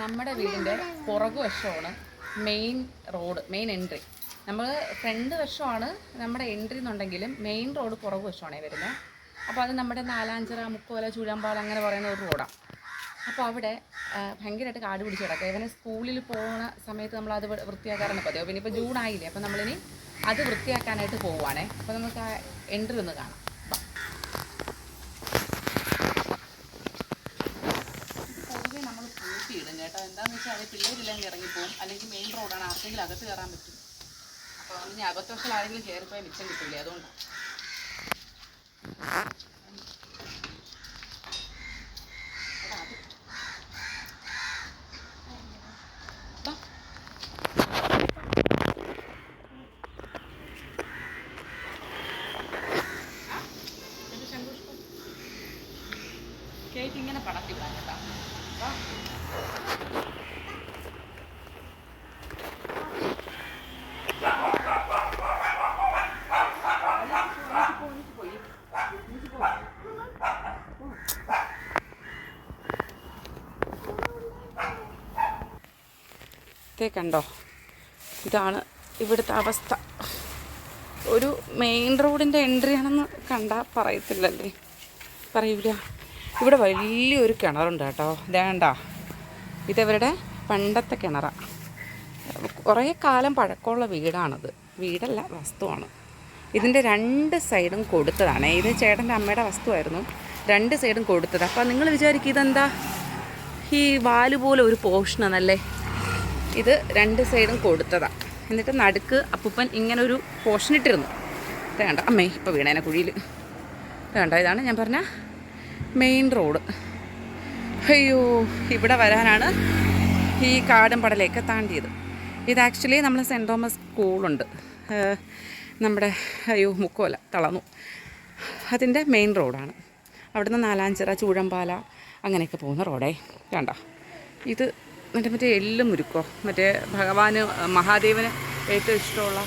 നമ്മുടെ വീടിന്റെ പുറകു വശമാണ് മെയിൻ റോഡ് മെയിൻ എൻട്രി നമ്മൾ ഫ്രണ്ട് വശമാണ് നമ്മുടെ എൻട്രി എന്നുണ്ടെങ്കിലും മെയിൻ റോഡ് പുറകു വശമാണേ വരുന്നത് അപ്പോൾ അത് നമ്മുടെ നാലാഞ്ചിറ മുക്കോല ചുഴമ്പാൽ അങ്ങനെ പറയുന്ന ഒരു റോഡാണ് അപ്പോൾ അവിടെ ഭയങ്കരമായിട്ട് കാട് പിടിച്ച് കിടക്കുക. ഇവനെ സ്കൂളിൽ പോകുന്ന സമയത്ത് നമ്മൾ അത് വൃത്തിയാക്കാറാണ് പതിവ് പിന്നെ ഇപ്പോൾ ജൂൺ ആയില്ലേ? അപ്പോൾ നമ്മളിനി അത് വൃത്തിയാക്കാനായിട്ട് പോവുകയാണേ. അപ്പോൾ നമുക്ക് ആ എൻട്രി ഒന്ന് കാണാം വാ. പൊതുവെ നമ്മൾ പൂട്ടിയിടും കേട്ടോ വെച്ചാൽ ഇറങ്ങി ഇറങ്ങിപ്പോവും അല്ലെങ്കിൽ മെയിൻ റോഡാണ് ആർക്കെങ്കിലും അകത്ത് കയറാൻ പറ്റും. അപ്പോൾ ഇനി അകത്തോഷൽ ആരെങ്കിലും കയറിപ്പോയാൽ മിച്ചം കിട്ടില്ലേ അതുകൊണ്ടാണ് ഇതേ കണ്ടോ? ഇതാണ് ഇവിടുത്തെ അവസ്ഥ. ഒരു മെയിൻ റോഡിന്റെ എൻട്രി ആണെന്ന് കണ്ടാൽ പറയത്തില്ലല്ലേ? പറയൂല. ഇവിടെ വലിയൊരു കിണറുണ്ട് കേട്ടോ. വേണ്ട ഇതവരുടെ പണ്ടത്തെ കിണറാണ് കുറേ കാലം പഴക്കമുള്ള വീടാണത്. വീടല്ല വസ്തുവാണ്. ഇതിന്റെ രണ്ട് സൈഡും കൊടുത്തതാണ്. ഇത് ചേട്ടന്റെ അമ്മയുടെ വസ്തുവായിരുന്നു. രണ്ട് സൈഡും കൊടുത്തത്. അപ്പോൾ നിങ്ങൾ വിചാരിക്കും ഇതെന്താ? ഈ വാൽ പോലെ ഒരു പോർഷനാണല്ലേ? ഇത് രണ്ട് സൈഡും കൊടുത്തതാണ് എന്നിട്ട് നടുക്ക് അപ്പൂപ്പൻ ഇങ്ങനെ ഒരു പോർഷൻ ഇട്ടിരുന്നു വേണ്ട അമ്മേ ഇപ്പോൾ വീണേനെ കുഴിയിൽ വേണ്ട ഇതാണ് ഞാൻ പറഞ്ഞ മെയിൻ റോഡ് അയ്യോ ഇവിടെ വരാനാണ് ഈ കാടും പടലേക്ക് താണ്ടിയത്. ഇത് ആക്ച്വലി നമ്മൾ സെന്റ് തോമസ് സ്കൂളുണ്ട് നമ്മുടെ അയ്യോ മുക്കോല തളന്നു. അതിന്റെ മെയിൻ റോഡാണ് അവിടുന്ന് നാലാഞ്ചിറ ചൂഴമ്പാല അങ്ങനെയൊക്കെ പോകുന്ന റോഡേ വേണ്ട ഇത് മറ്റേ മറ്റേ എല്ലും മുരുക്കോ മറ്റേ ഭഗവാന് മഹാദേവന് ഏറ്റവും ഇഷ്ടമുള്ള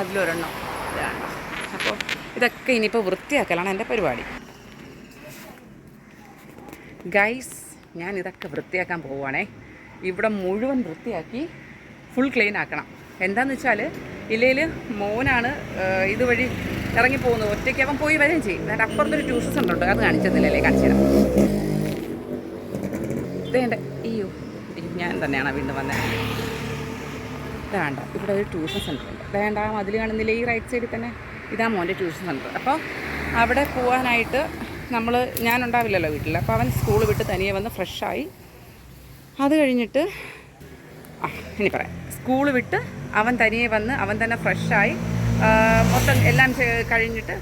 അതിലൊരെണ്ണം. ഇതാണ് അപ്പോൾ ഇതൊക്കെ ഇനിയിപ്പോൾ വൃത്തിയാക്കലാണ് എന്റെ പരിപാടി. ഗൈസ് ഞാൻ ഇതൊക്കെ വൃത്തിയാക്കാൻ പോവുകയാണേ ഇവിടെ മുഴുവൻ വൃത്തിയാക്കി ഫുൾ ക്ലീൻ ആക്കണം. എന്താണെന്ന് വെച്ചാൽ ഇല്ലയിൽ മോനാണ് ഇതുവഴി ഇറങ്ങിപ്പോകുന്നത്. ഒറ്റയ്ക്ക് അവൻ പോയി വരികയും ചെയ്യും. എന്നിട്ട് അപ്പുറത്തൊരു ട്യൂഷൻ സെന്റർ ഉണ്ട് അത് കാണിച്ചെന്നില്ലല്ലേ കാണിച്ചു തരാം. അയ്യോ, ഞാൻ തന്നെയാണ് വീണ്ടും വന്നത് വേണ്ട ഇവിടെ ഒരു ട്യൂഷൻ സെന്റർ ഉണ്ട്. വേണ്ട മതിൽ കാണുന്നില്ല ഈ റൈറ്റ് സൈഡിൽ തന്നെ? ഇതാ മോന്റെ ട്യൂഷൻ സെന്റർ. അപ്പോൾ അവിടെ പോകാനായിട്ട് നമ്മൾ ഞാനുണ്ടാവില്ലല്ലോ വീട്ടിൽ. അപ്പോൾ അവൻ സ്കൂൾ വിട്ട് തനിയെ വന്ന് ഫ്രഷായി അത് കഴിഞ്ഞിട്ട് ആ ഇനി പറയാം. സ്കൂൾ വിട്ട് അവൻ തനിയെ വന്ന് അവൻ തന്നെ ഫ്രഷായി മൊത്തം എല്ലാം കഴിഞ്ഞിട്ട്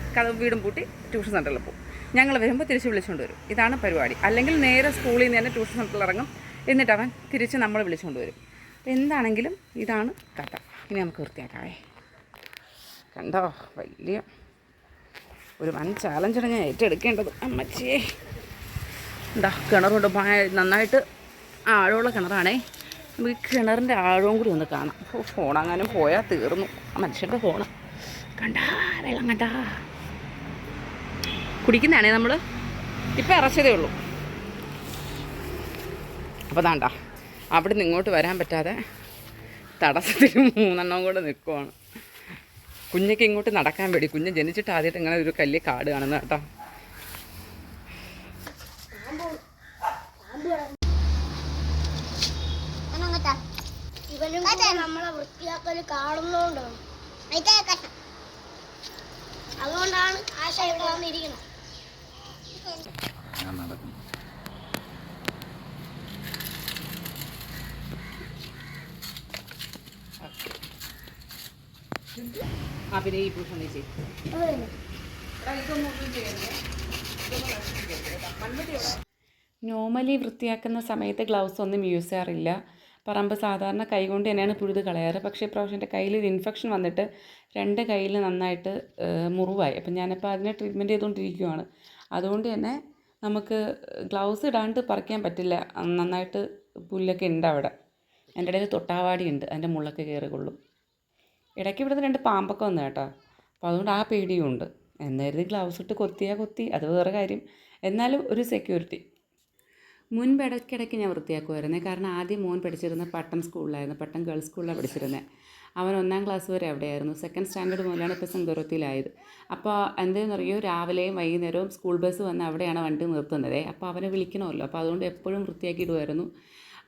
വീടും പൂട്ടി ട്യൂഷൻ സെന്ററിൽ പോകും. ഞങ്ങൾ വരുമ്പോൾ തിരിച്ച് വിളിച്ചുകൊണ്ട് വരും. ഇതാണ് പരിപാടി. അല്ലെങ്കിൽ നേരെ സ്കൂളിൽ നിന്ന് തന്നെ ട്യൂഷൻ സെന്ററിൽ ഇറങ്ങും. എന്നിട്ട് അവൻ തിരിച്ച് നമ്മൾ വിളിച്ചുകൊണ്ട് വരും. എന്താണെങ്കിലും ഇതാണ് കഥ. ഇനി നമുക്ക് വൃത്തിയാക്കാവേ. കണ്ടോ? വലിയ ഒരു വൻ ചാലഞ്ചാണ് ഞാൻ ഏറ്റെടുക്കേണ്ടത്. അമ്മച്ചിയെ. എന്താ കിണറുണ്ട്. നന്നായിട്ട് ആഴമുള്ള കിണറാണേ. നമുക്ക് ഈ കിണറിന്റെ ആഴവും കൂടി ഒന്ന് കാണാം. ഫോണങ്ങാനും പോയാൽ തീർന്നു. ആ മനുഷ്യന്റെ ഫോണ്. കണ്ടാ വെള്ളം കണ്ടാ. കുടിക്കുന്നതാണേ നമ്മൾ ഇപ്പം ഇറച്ചതേ ഉള്ളൂ. അപ്പോൾ താണ്ട അവിടെ നിന്ന് ഇങ്ങോട്ട് വരാൻ പറ്റാതെ തടസ്സത്തിൽ മൂന്നെണ്ണം കൂടെ നിൽക്കുവാണ് കുഞ്ഞൊക്കെ ഇങ്ങോട്ട് നടക്കാൻ വേണ്ടി കുഞ്ഞ് ജനിച്ചിട്ട് ആദ്യമായിട്ട് ഇങ്ങനെ ഒരു കല്ല് കാട് കാണുന്ന കേട്ടോ. വൃത്തിയാക്കൽ അതുകൊണ്ടാണ് ആശ ഇവിടെ വന്നിരിക്കുന്നത് ആ പിന്നെ ഈ പൂഷൻ ചെയ്യും. നോർമലി വൃത്തിയാക്കുന്ന സമയത്ത് ഗ്ലൗസ് ഒന്നും യൂസ് ചെയ്യാറില്ല. പറമ്പ് സാധാരണ കൈകൊണ്ട് തന്നെയാണ് പുഴുത് കളയാറ്. പക്ഷേ ഇപ്രാവശ്യം എന്റെ കയ്യിൽ ഒരു ഇൻഫെക്ഷൻ വന്നിട്ട് രണ്ട് കയ്യിൽ നന്നായിട്ട് മുറിവായി. അപ്പം ഞാനിപ്പോൾ അതിനെ ട്രീറ്റ്മെന്റ് ചെയ്തുകൊണ്ടിരിക്കുകയാണ് അതുകൊണ്ട് തന്നെ നമുക്ക് ഗ്ലൗസ് ഇടാണ്ട് പറിക്കാൻ പറ്റില്ല. നന്നായിട്ട് പുല്ലൊക്കെ ഉണ്ട് അവിടെ. എന്റെ ഇടയിൽ തൊട്ടാവാടി ഉണ്ട്. അതിന്റെ മുള്ളൊക്കെ കയറിക്കൊള്ളും. ഇടയ്ക്ക് ഇവിടുന്ന് രണ്ട് പാമ്പൊക്കെ വന്നു കേട്ടോ. അപ്പോൾ അതുകൊണ്ട് ആ പേടിയും ഉണ്ട് എന്നായിരുന്നു ഗ്ലൗസ് ഇട്ട് കൊത്തിയാൽ കൊത്തി. അത് വേറെ കാര്യം. എന്നാലും ഒരു സെക്യൂരിറ്റി മുൻപ് ഇടയ്ക്കിടയ്ക്ക് ഞാൻ വൃത്തിയാക്കുമായിരുന്നേ. കാരണം ആദ്യം മോൻ പഠിച്ചിരുന്ന പട്ടം സ്കൂളിലായിരുന്നു. പട്ടം ഗേൾസ് സ്കൂളിലാണ് പഠിച്ചിരുന്നത് അവൻ ഒന്നാം ക്ലാസ് വരെ അവിടെയായിരുന്നു. സെക്കൻഡ് സ്റ്റാൻഡേർഡ് മുതലാണ് ഇപ്പോൾ സെന്തോറത്തിലായത് അപ്പോൾ എന്തെന്നറിയോ രാവിലെയും വൈകുന്നേരവും സ്കൂൾ ബസ് വന്ന് അവിടെയാണ് വണ്ടി നിർത്തുന്നത്. അപ്പോൾ അവനെ വിളിക്കണമല്ലോ. അപ്പോൾ അതുകൊണ്ട് എപ്പോഴും വൃത്തിയാക്കിയിടുമായിരുന്നു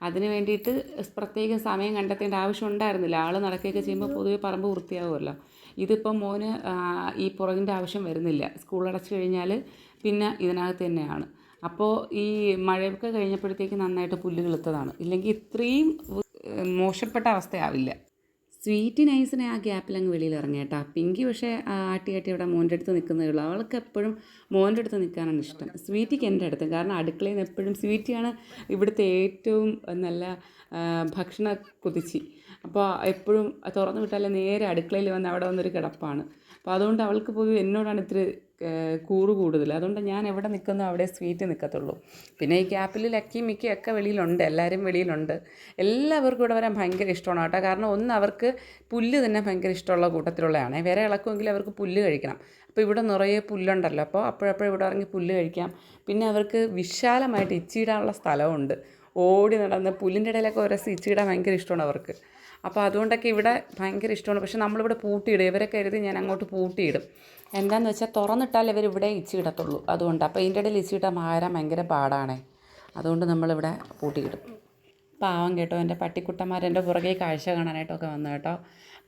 അതിന് വേണ്ടിയിട്ട് പ്രത്യേകം സമയം കണ്ടെത്തേണ്ട ആവശ്യം ഉണ്ടായിരുന്നില്ല. ആൾ നടക്കുകയൊക്കെ ചെയ്യുമ്പോൾ പൊതുവെ പറമ്പ് വൃത്തിയാവുമല്ലോ. ഇതിപ്പം മോന് ഈ പുറകിന്റെ ആവശ്യം വരുന്നില്ല. സ്കൂൾ അടച്ചു കഴിഞ്ഞാൽ പിന്നെ ഇതിനകത്ത് തന്നെയാണ്. അപ്പോൾ ഈ മഴയൊക്കെ കഴിഞ്ഞപ്പോഴത്തേക്ക് നന്നായിട്ട് പുല്ല് കിളുത്തതാണ് ഇല്ലെങ്കിൽ ഇത്രയും മോശപ്പെട്ട അവസ്ഥയാവില്ല. സ്വീറ്റ് നൈസിനെ ആ ഗ്യാപ്പിൽ അങ്ങ് വെളിയിൽ ഇറങ്ങി കേട്ടോ. പിങ്കി പക്ഷേ ആട്ടി ആട്ടി അവിടെ മോന്റെ അടുത്ത് നിൽക്കുന്നേ ഉള്ളൂ. അവൾക്ക് എപ്പോഴും മോന്റെ അടുത്ത് നിൽക്കാനാണ് ഇഷ്ടം. സ്വീറ്റിക്ക് എന്റെ അടുത്ത്. കാരണം അടുക്കളയിൽ നിന്ന് എപ്പോഴും സ്വീറ്റിയാണ് ഇവിടുത്തെ ഏറ്റവും നല്ല ഭക്ഷണ കുതിച്ചി. അപ്പോൾ എപ്പോഴും തുറന്നു വിട്ടാൽ നേരെ അടുക്കളയിൽ വന്ന് അവിടെ വന്നൊരു കിടപ്പാണ്. അപ്പോൾ അതുകൊണ്ട് അവൾക്ക് പോയി എന്നോടാണ് ഇത്തിരി കൂറ് കൂടുതൽ അതുകൊണ്ട് ഞാൻ എവിടെ നിൽക്കുന്നോ അവിടെ സ്വീറ്റ് നിൽക്കത്തുള്ളൂ. പിന്നെ ഈ ക്യാപ്പിൽ ലക്കി മിക്കി ഒക്കെ വെളിയിലുണ്ട്. എല്ലാവരും വെളിയിലുണ്ട്. എല്ലാവർക്കും ഇവിടെ വരാൻ ഭയങ്കര ഇഷ്ടമാണ് കേട്ടോ. കാരണം ഒന്ന് അവർക്ക് പുല്ല് തന്നെ ഭയങ്കര ഇഷ്ടമുള്ള കൂട്ടത്തിലുള്ളതാണ്. വേറെ ഇളക്കുമെങ്കിൽ അവർക്ക് പുല്ല് കഴിക്കണം. അപ്പോൾ ഇവിടെ നിറയെ പുല്ലുണ്ടല്ലോ. അപ്പോൾ അപ്പോഴപ്പോഴും ഇവിടെ ഇറങ്ങി പുല്ല് കഴിക്കാം. പിന്നെ അവർക്ക് വിശാലമായിട്ട് ഇച്ചിടാനുള്ള സ്ഥലമുണ്ട്. ഓടി നടന്ന് പുല്ലിന്റെ ഇടയിലൊക്കെ ഓരോ ഇച്ചിടാൻ ഭയങ്കര ഇഷ്ടമാണ് അവർക്ക്. അപ്പോൾ അതുകൊണ്ടൊക്കെ ഇവിടെ ഭയങ്കര ഇഷ്ടമാണ്. പക്ഷെ നമ്മളിവിടെ പൂട്ടിയിടും. ഇവരെ കരുതി ഞാൻ അങ്ങോട്ട് പൂട്ടിയിടും. എന്താന്ന് വെച്ചാൽ തുറന്നിട്ടാൽ ഇവർ ഇവിടെ ഇച്ചിടത്തുള്ളൂ അതുകൊണ്ട്. അപ്പോൾ ഇതിന്റെ ഇടയിൽ ഇച്ചിട്ടാൽ മാറാൻ ഭയങ്കര പാടാണേ. അതുകൊണ്ട് നമ്മളിവിടെ പൂട്ടിയിടും. പാവം കേട്ടോ. എന്റെ പട്ടിക്കുട്ടന്മാർ എന്റെ പുറകെ കാഴ്ച കാണാനായിട്ടൊക്കെ വന്നു കേട്ടോ.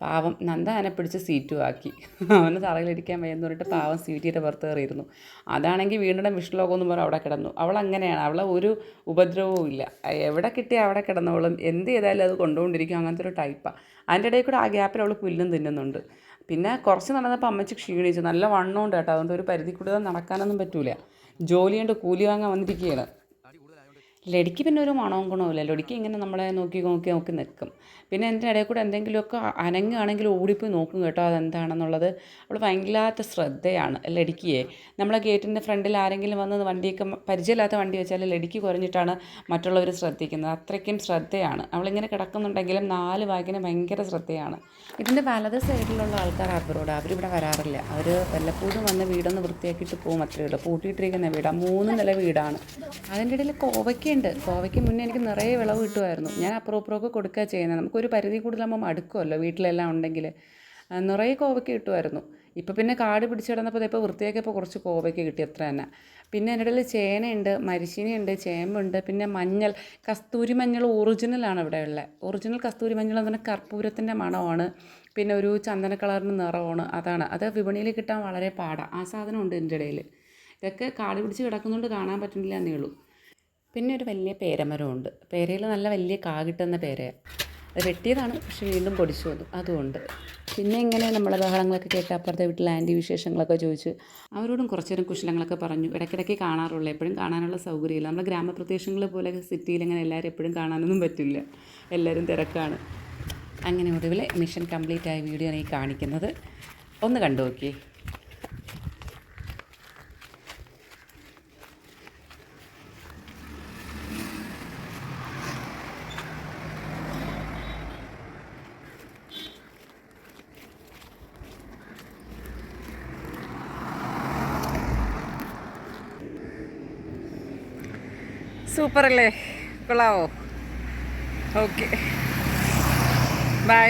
പാവം നന്ദ അവനെ പിടിച്ച് സീറ്റു ആക്കി. അവന് തറയിലിരിക്കാൻ വയ്യെന്ന് പറഞ്ഞിട്ട് പാവം സീറ്റിയുടെ പുറത്ത് കയറിയിരുന്നു. അതാണെങ്കിൽ വീണ്ടും വിഷ്ണുലോകം എന്ന് പറഞ്ഞ് അവിടെ കിടന്നു. അവൾ അങ്ങനെയാണ്. അവൾ ഒരു ഉപദ്രവവും ഇല്ല. എവിടെ കിട്ടിയ അവിടെ കിടന്നവളും എന്ത് ചെയ്താലും അത് കൊണ്ടുകൊണ്ടിരിക്കും. അങ്ങനത്തെ ഒരു ടൈപ്പാണ് അതിന്റെ ഇടയിൽ കൂടെ ആ ഗ്യാപ്പിൽ അവൾ പുല്ലും തിന്നുന്നുണ്ട്. പിന്നെ കുറച്ച് നടന്നപ്പോൾ അമ്മച്ചി ക്ഷീണിച്ചു. നല്ല വണ്ണമുണ്ട് കേട്ടോ. അതുകൊണ്ട് ഒരു പരിധി കൂടുതൽ നടക്കാനൊന്നും പറ്റൂല. ജോലി കൊണ്ട് കൂലി വാങ്ങാൻ വന്നിരിക്കുകയാണ്. ലടിക്ക് പിന്നെ ഒരു മണവും ഗുണവുമില്ല. ലടിക്ക് ഇങ്ങനെ നമ്മളെ നോക്കി നോക്കി നോക്കി നിൽക്കും. പിന്നെ എന്റെ ഇടയിൽ കൂടെ എന്തെങ്കിലുമൊക്കെ അനങ്ങുകയാണെങ്കിൽ ഓടിപ്പോയി നോക്കും കേട്ടോ അതെന്താണെന്നുള്ളത്. അവൾ ഭയങ്കരാത്ത ശ്രദ്ധയാണ് ലടിക്കിയെ നമ്മളെ ഗേറ്റിന്റെ ഫ്രണ്ടിൽ ആരെങ്കിലും വന്ന് വണ്ടിയൊക്കെ പരിചയമില്ലാത്ത വണ്ടി വെച്ചാൽ ലടിക്ക് കുറഞ്ഞിട്ടാണ് മറ്റുള്ളവർ ശ്രദ്ധിക്കുന്നത്. അത്രയ്ക്കും ശ്രദ്ധയാണ്. അവളിങ്ങനെ കിടക്കുന്നുണ്ടെങ്കിലും നാല് വാക്കിന് ഭയങ്കര ശ്രദ്ധയാണ്. ഇതിന്റെ വലത് സൈഡിലുള്ള ആൾക്കാർ അവരോട് അവരിവിടെ വരാറില്ല. അവർ വല്ലപ്പോഴും വന്ന് വീടൊന്ന് വൃത്തിയാക്കിയിട്ട് പോകും അത്രയേ ഉള്ളൂ. പൂട്ടിയിട്ടിരിക്കുന്ന വീടാണ് മൂന്ന് നില വീടാണ്. അതിന്റെ ഇടയിൽ കോവയ്ക്കുണ്ട് കോവയ്ക്ക് മുന്നേ എനിക്ക് നിറയെ വിളവ് കിട്ടുമായിരുന്നു. ഞാൻ അപ്പുറം ഇപ്പുറമൊക്കെ കൊടുക്കുക ചെയ്യുന്നത്. നമുക്കൊരു പരിധി കൂടുതലാകുമ്പം അടുക്കുമല്ലോ വീട്ടിലെല്ലാം ഉണ്ടെങ്കിൽ നിറയെ കോവയ്ക്ക് കിട്ടുമായിരുന്നു. ഇപ്പോൾ പിന്നെ കാട് പിടിച്ചു കിടന്നപ്പോൾ ഇപ്പോൾ വൃത്തിയാക്കിയപ്പോൾ കുറച്ച് കോവയ്ക്ക് കിട്ടി അത്ര തന്നെ. പിന്നെ എന്റെ ഇടയിൽ ചേനയുണ്ട് മരിശിനിയുണ്ട് ചേമ്പുണ്ട് പിന്നെ മഞ്ഞൾ കസ്തൂരി മഞ്ഞൾ ഒറിജിനലാണ് ഇവിടെ ഉള്ളത് ഒറിജിനൽ കസ്തൂരി മഞ്ഞൾ എന്ന് പറഞ്ഞാൽ കർപ്പൂരത്തിന്റെ മണമാണ്. പിന്നെ ഒരു ചന്ദന കളറിന്റെ നിറമാണ്. അതാണ്. അത് വിപണിയിൽ കിട്ടാൻ വളരെ പാടാണ് ആ സാധനം ഉണ്ട് എന്റെ ഇടയിൽ. ഇതൊക്കെ കാട് പിടിച്ച് കിടക്കുന്നതുകൊണ്ട് കാണാൻ പറ്റുന്നില്ല എന്നേ ഉള്ളൂ. പിന്നെ ഒരു വലിയ പേരമരമുണ്ട്. പേരയിൽ നല്ല വലിയ കാ കിട്ടുന്ന പേരയാണ് അത് വെട്ടിയതാണ് പക്ഷെ വീണ്ടും പൊടിച്ചു വന്നു. അതുകൊണ്ട്. പിന്നെ ഇങ്ങനെ നമ്മളെ ബഹളങ്ങളൊക്കെ കേട്ട് അപ്പുറത്തെ വീട്ടിൽ ആന്റി വിശേഷങ്ങളൊക്കെ ചോദിച്ചു അവരോടും കുറച്ചേരം കുശലങ്ങളൊക്കെ പറഞ്ഞു. ഇടയ്ക്കിടയ്ക്ക് കാണാറുള്ളൂ. എപ്പോഴും കാണാനുള്ള സൗകര്യമില്ല. നമ്മുടെ ഗ്രാമപ്രദേശങ്ങൾ പോലെ സിറ്റിയിൽ ഇങ്ങനെ എല്ലാവരും എപ്പോഴും കാണാനൊന്നും പറ്റില്ല. എല്ലാവരും തിരക്കാണ്. അങ്ങനെ ഒടുവിൽ മിഷൻ കംപ്ലീറ്റ് ആയ വീഡിയോ ആണ് ഈ കാണിക്കുന്നത്. ഒന്ന് കണ്ടു നോക്കിയേ. സൂപ്പർ അല്ലേ കൊള്ളാവോ? ഓക്കെ. ബൈ.